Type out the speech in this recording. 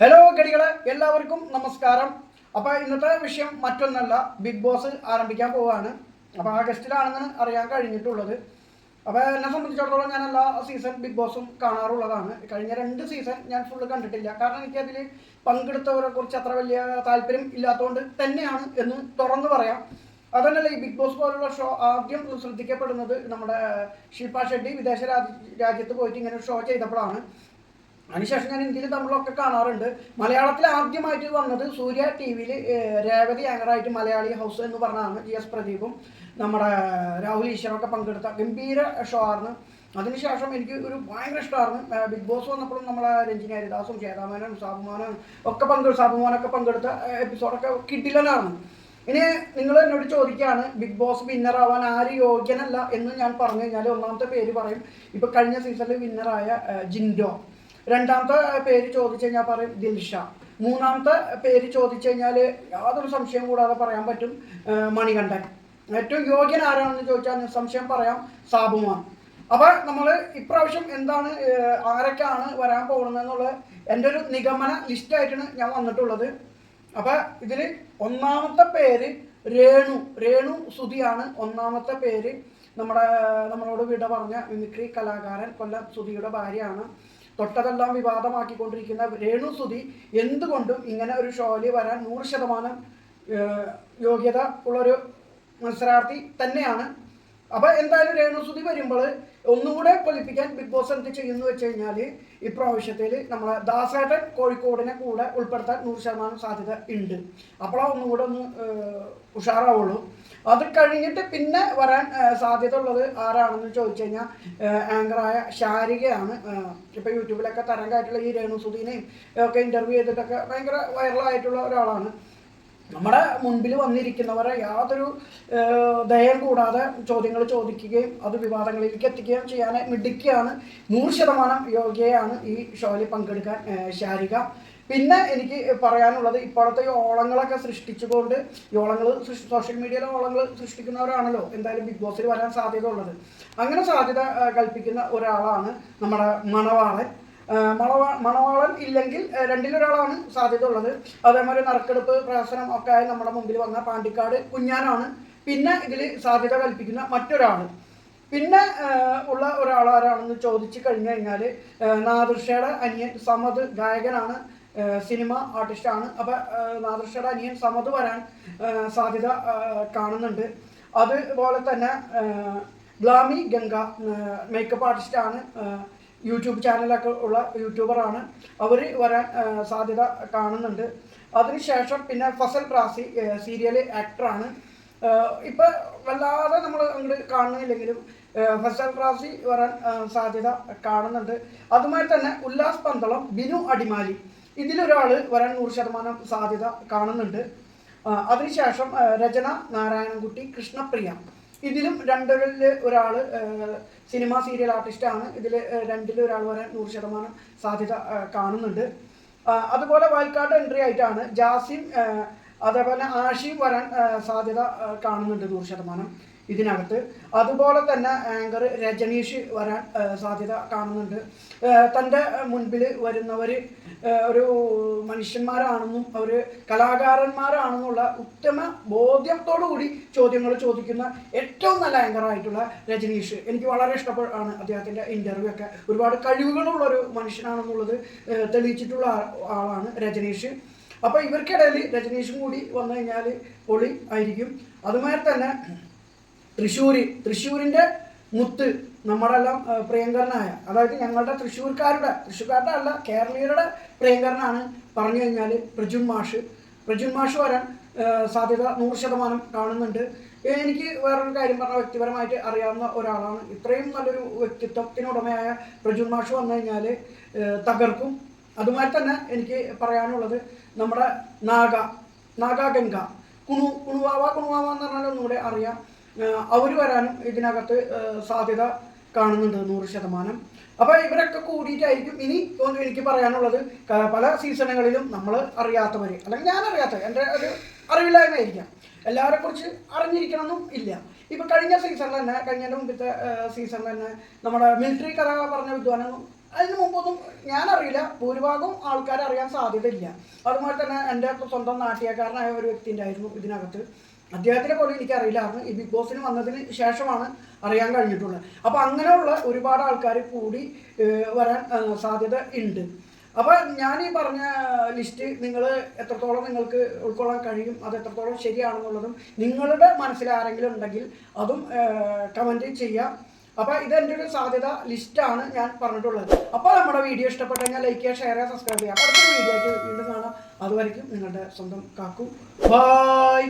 Hello ഗടികളെ എല്ലാവർക്കും നമസ്കാരം. അപ്പോൾ ഇന്നത്തെ വിഷയം മറ്റൊന്നല്ല. ബിഗ് ബോസ് ആരംഭിക്കാൻ പോവാണ്. അപ്പോൾ ആഗസ്റ്റിലാണെന്ന് അറിയാൻ കഴിഞ്ഞിട്ടുള്ളത്. അപ്പോൾ എന്നെ സംബന്ധിച്ചിടത്തോളം ഞാൻ എല്ലാ സീസൺ ബിഗ് ബോസും കാണാറുള്ളതാണ്. കഴിഞ്ഞ രണ്ട് സീസൺ ഞാൻ ഫുള്ള് കണ്ടിട്ടില്ല. കാരണം എനിക്കതിൽ പങ്കെടുത്തവരെ കുറിച്ച് അത്ര വലിയ താല്പര്യം ഇല്ലാത്തതുകൊണ്ട് തന്നെയാണ് എന്ന് തുറന്നു പറയാം. അതന്നല്ല ഈ ബിഗ് ബോസ് പോലുള്ള ഷോ ആദ്യം ശ്രദ്ധിക്കപ്പെടുന്നത് നമ്മുടെ ശില്പ ഷെട്ടി വിദേശ രാജ്യ രാജ്യത്ത് പോയിട്ട് ഇങ്ങനെ ഷോ ചെയ്തപ്പോഴാണ്. അതിനുശേഷം ഞാൻ ഇന്ത്യയിൽ തമിഴിലൊക്കെ കാണാറുണ്ട്. മലയാളത്തിൽ ആദ്യമായിട്ട് വന്നത് സൂര്യ ടി വിയിൽ രേവതി ആങ്കറായിട്ട് മലയാളി ഹൗസ് എന്ന് പറഞ്ഞതാണ് ജി എസ് പ്രദീപും. നമ്മുടെ രാഹുൽ ഈശ്വറൊക്കെ പങ്കെടുത്ത ഗംഭീര ഷോ ആണ് അതിനുശേഷം എനിക്ക് ഒരു ഭയങ്കര ഇഷ്ടമായിരുന്നു. ബിഗ് ബോസ് വന്നപ്പോഴും നമ്മളെ രഞ്ജിനി ഹരിദാസും ചേതാമേനും സാബുമാനും ഒക്കെ പങ്കെടുത്തു സാബുമാനൊക്കെ പങ്കെടുത്ത എപ്പിസോഡൊക്കെ കിട്ടില്ലെന്നാണ് ഇനി നിങ്ങൾ എന്നോട് ചോദിക്കുകയാണ് ബിഗ് ബോസ് വിന്നർ ആവാൻ ആര് യോഗ്യനല്ല എന്ന് ഞാൻ പറഞ്ഞു കഴിഞ്ഞാൽ ഒന്നാമത്തെ പേര് പറയും. ഇപ്പം കഴിഞ്ഞ സീസണിൽ വിന്നറായ ജിൻഡോ. രണ്ടാമത്തെ പേര് ചോദിച്ചു കഴിഞ്ഞാൽ പറയും ദിൽഷ. മൂന്നാമത്തെ പേര് ചോദിച്ചു കഴിഞ്ഞാൽ യാതൊരു സംശയം കൂടാതെ പറയാൻ പറ്റും മണികണ്ഠൻ. ഏറ്റവും യോഗ്യൻ ആരാണെന്ന് ചോദിച്ചാൽ സംശയം പറയാം സാബുമാണ് അപ്പോൾ നമ്മൾ ഇപ്രാവശ്യം എന്താണ് ആരൊക്കെയാണ് വരാൻ പോകുന്നത് എന്നുള്ള എന്റെ ഒരു നിഗമന ലിസ്റ്റായിട്ടാണ് ഞാൻ വന്നിട്ടുള്ളത്. അപ്പോൾ ഇതിൽ ഒന്നാമത്തെ പേര് രേണു രേണു സുധിയാണ് ഒന്നാമത്തെ പേര്. നമ്മുടെ നമ്മളോട് വിട പറഞ്ഞ മിമിക്രി കലാകാരൻ കൊല്ലം സുധിയുടെ ഭാര്യയാണ്. തൊട്ടതെല്ലാം വിവാദമാക്കിക്കൊണ്ടിരിക്കുന്ന രേണു സുധി എന്തുകൊണ്ടും ഇങ്ങനെ ഒരു ഷോയിൽ വരാൻ നൂറ് ശതമാനം യോഗ്യത ഉള്ളൊരു മത്സരാർത്ഥി തന്നെയാണ് അപ്പൊ എന്തായാലും രേണുസുതി വരുമ്പോൾ ഒന്നും കൂടെ പൊലിപ്പിക്കാൻ ബിഗ് ബോസ് എന്ത് ചെയ്യുന്നു വെച്ച് കഴിഞ്ഞാൽ ഇപ്രാവശ്യത്തിൽ നമ്മളെ ദാസേട്ടൻ കോഴിക്കോടിനെ കൂടെ ഉൾപ്പെടുത്താൻ നൂറ് ശതമാനം സാധ്യത ഉണ്ട്. അപ്പോഴാ ഒന്നും കൂടെ ഒന്ന് ഉഷാറാവുള്ളൂ. അത് കഴിഞ്ഞിട്ട് പിന്നെ വരാൻ സാധ്യത ഉള്ളത് ആരാണെന്ന് ചോദിച്ചു കഴിഞ്ഞാൽ ആങ്കറായ ശാരികയാണ്. ഇപ്പൊ യൂട്യൂബിലൊക്കെ തരംഗമായിട്ടുള്ള ഈ രേണുസുദീനെയും ഒക്കെ ഇന്റർവ്യൂ ചെയ്തിട്ടൊക്കെ ഭയങ്കര വൈറലായിട്ടുള്ള ഒരാളാണ്. നമ്മുടെ മുൻപിൽ വന്നിരിക്കുന്നവരെ യാതൊരു ദയം കൂടാതെ ചോദ്യങ്ങൾ ചോദിക്കുകയും അത് വിവാദങ്ങളിലേക്ക് എത്തിക്കുകയും ചെയ്യാൻ മിടുക്കിയാണ് നൂറ് ശതമാനം യോഗ്യയാണ് ഈ ഷോയിൽ പങ്കെടുക്കാൻ ശാരിക. പിന്നെ എനിക്ക് പറയാനുള്ളത് ഇപ്പോഴത്തെ ഈ ഓളങ്ങളൊക്കെ സൃഷ്ടിച്ചുകൊണ്ട് ഓളങ്ങൾ സോഷ്യൽ മീഡിയയിലെ ഓളങ്ങൾ സൃഷ്ടിക്കുന്നവരാണല്ലോ എന്തായാലും ബിഗ് ബോസിൽ വരാൻ സാധ്യത ഉള്ളത് അങ്ങനെ സാധ്യത കൽപ്പിക്കുന്ന ഒരാളാണ് നമ്മുടെ മണവാളൻ. മണവാ മണവാളൻ ഇല്ലെങ്കിൽ രണ്ടിലൊരാളാണ് സാധ്യത ഉള്ളത് അതേമാതിരി നറുക്കെടുപ്പ് പ്രഹസനം ഒക്കെ ആയി നമ്മുടെ മുമ്പിൽ വന്ന പാണ്ടിക്കാട് കുഞ്ഞാനാണ്. പിന്നെ ഇതിൽ സാധ്യത കൽപ്പിക്കുന്ന മറ്റൊരാൾ പിന്നെ ഉള്ള ഒരാൾ ആരാണെന്ന് ചോദിച്ചു കഴിഞ്ഞു കഴിഞ്ഞാൽ നാദൃഷയുടെ അനിയൻ സമദ് ഗായകനാണ്. സിനിമ ആർട്ടിസ്റ്റാണ് അപ്പോൾ നാദൃഷയുടെ അനിയൻ സമദ് വരാൻ സാധ്യത കാണുന്നുണ്ട്. അതുപോലെ തന്നെ ഗ്ലാമി ഗംഗ മേക്കപ്പ് ആർട്ടിസ്റ്റാണ് യൂട്യൂബ് ചാനലൊക്കെ ഉള്ള യൂട്യൂബറാണ്. അവർ വരാൻ സാധ്യത കാണുന്നുണ്ട്. അതിനുശേഷം പിന്നെ ഫസൽ പ്രാസി സീരിയൽ ആക്ടറാണ്. ഇപ്പം വല്ലാതെ നമ്മൾ അങ്ങോട്ട് കാണുന്നില്ലെങ്കിലും ഫസൽ പ്രാസി വരാൻ സാധ്യത കാണുന്നുണ്ട്. അതുമായി തന്നെ ഉല്ലാസ് പന്തളം ബിനു അടിമാലി ഇതിലൊരാൾ വരാൻ നൂറ് ശതമാനം സാധ്യത കാണുന്നുണ്ട്. അതിനുശേഷം രചന നാരായണൻകുട്ടി കൃഷ്ണപ്രിയ. ഇതിലും രണ്ടുകളിൽ ഒരാൾ സിനിമ സീരിയൽ ആർട്ടിസ്റ്റാണ്. ഇതിൽ രണ്ടിൽ ഒരാൾ വരാൻ നൂറ് ശതമാനം സാധ്യത കാണുന്നുണ്ട്. അതുപോലെ വയൽക്കാട് എൻട്രി ആയിട്ടാണ് ജാസിം അതേപോലെ ആഷിം വരാൻ സാധ്യത കാണുന്നുണ്ട് നൂറ് ശതമാനം. ഇതിനകത്ത്. അതുപോലെ തന്നെ ആങ്കർ രജനീഷ് വരാൻ സാധ്യത കാണുന്നുണ്ട്. തന്റെ മുൻപിൽ വരുന്നവർ ഒരു മനുഷ്യന്മാരാണെന്നും അവർ കലാകാരന്മാരാണെന്നുള്ള ഉത്തമ ബോധ്യത്തോടു കൂടി ചോദ്യങ്ങൾ ചോദിക്കുന്ന ഏറ്റവും നല്ല ആങ്കറായിട്ടുള്ള രജനീഷ്. എനിക്ക് വളരെ ഇഷ്ടപ്പെട്ടാണ് അദ്ദേഹത്തിന്റെ ഇന്റർവ്യൂ ഒക്കെ. ഒരുപാട് കഴിവുകളുള്ള ഒരു മനുഷ്യനാണെന്നുള്ളത് തെളിയിച്ചിട്ടുള്ള ആളാണ് രജനീഷ്. അപ്പോൾ ഇവർക്കിടയിൽ രജനീഷും കൂടി വന്നു കഴിഞ്ഞാൽ പൊളി ആയിരിക്കും. അതുമാതിരി തന്നെ തൃശ്ശൂർ തൃശ്ശൂരിന്റെ മുത്ത് നമ്മുടെ എല്ലാം പ്രിയങ്കരനായ അതായത് ഞങ്ങളുടെ തൃശ്ശൂർക്കാരുടെ തൃശ്ശൂർക്കാരുടെ അല്ല കേരളീയരുടെ പ്രിയങ്കരനാണ് പറഞ്ഞു കഴിഞ്ഞാൽ പ്രജുൻ മാഷ്. പ്രജുൻ മാഷ് വരാൻ സാധ്യത നൂറ് ശതമാനം കാണുന്നുണ്ട്. എനിക്ക് വേറൊരു കാര്യം പറഞ്ഞ വ്യക്തിപരമായിട്ട് അറിയാവുന്ന ഒരാളാണ്. ഇത്രയും നല്ലൊരു വ്യക്തിത്വത്തിനുടമയായ പ്രജുൻ മാഷ് വന്നു കഴിഞ്ഞാൽ തകർക്കും. അതുമായി തന്നെ എനിക്ക് പറയാനുള്ളത് നമ്മുടെ നാഗ നാഗാഗംഗ. കുണു കുണുവാവ കുണുവാവ എന്ന് പറഞ്ഞാൽ ഒന്നുകൂടെ അറിയാം. അവർ വരാനും ഇതിനകത്ത് സാധ്യത കാണുന്നുണ്ട് നൂറ് ശതമാനം. അപ്പോൾ ഇവരൊക്കെ കൂടിയിട്ടായിരിക്കും ഇനി തോന്നുന്നു എനിക്ക് പറയാനുള്ളത് പല സീസണുകളിലും നമ്മൾ അറിയാത്തവർ അല്ലെങ്കിൽ ഞാൻ അറിയാത്ത എന്റെ ഒരു അറിവില്ലായ്മയായിരിക്കാം. എല്ലാവരെ കുറിച്ച് അറിഞ്ഞിരിക്കണമെന്നും ഇല്ല. ഇപ്പൊ കഴിഞ്ഞ സീസണിൽ തന്നെ കഴിഞ്ഞതിന്റെ മുമ്പത്തെ സീസണിൽ തന്നെ നമ്മുടെ മിലിറ്ററി കഥ പറഞ്ഞ വിദ്വാനൊന്നും അതിന് മുമ്പൊന്നും ഞാനറിയില്ല. ഭൂരിഭാഗം ആൾക്കാർ അറിയാൻ സാധ്യതയില്ല. അതുപോലെ തന്നെ എന്റെ സ്വന്തം നാട്ടിയക്കാരനായ ഒരു വ്യക്തി ഉണ്ടായിരുന്നു ഇതിനകത്ത്. അദ്ദേഹത്തിനെ പോലും എനിക്കറിയില്ലായിരുന്നു ഈ ബിഗ് ബോസിന് വന്നതിന് ശേഷമാണ് അറിയാൻ കഴിഞ്ഞിട്ടുള്ളത്. അപ്പോൾ അങ്ങനെയുള്ള ഒരുപാട് ആൾക്കാർ കൂടി വരാൻ സാധ്യത ഉണ്ട്. അപ്പോൾ ഞാൻ ഈ പറഞ്ഞ ലിസ്റ്റ് നിങ്ങൾ എത്രത്തോളം നിങ്ങൾക്ക് ഉൾക്കൊള്ളാൻ കഴിയും അത് എത്രത്തോളം ശരിയാണെന്നുള്ളതും നിങ്ങളുടെ മനസ്സിൽ ആരെങ്കിലും ഉണ്ടെങ്കിൽ അതും കമന്റ് ചെയ്യാം. അപ്പോൾ ഇതെന്റെ ഒരു സാധ്യത ലിസ്റ്റാണ് ഞാൻ പറഞ്ഞിട്ടുള്ളത്. അപ്പോൾ നമ്മുടെ വീഡിയോ ഇഷ്ടപ്പെട്ടു കഴിഞ്ഞാൽ ലൈക്ക് ചെയ്യുക ഷെയർ ചെയ്യുക സബ്സ്ക്രൈബ് ചെയ്യുക. അടുത്തൊരു വീഡിയോ ആയിട്ട് വീണ്ടും കാണാം. അതുവരെയും നിങ്ങളുടെ സ്വന്തം കാക്കു. ബായ്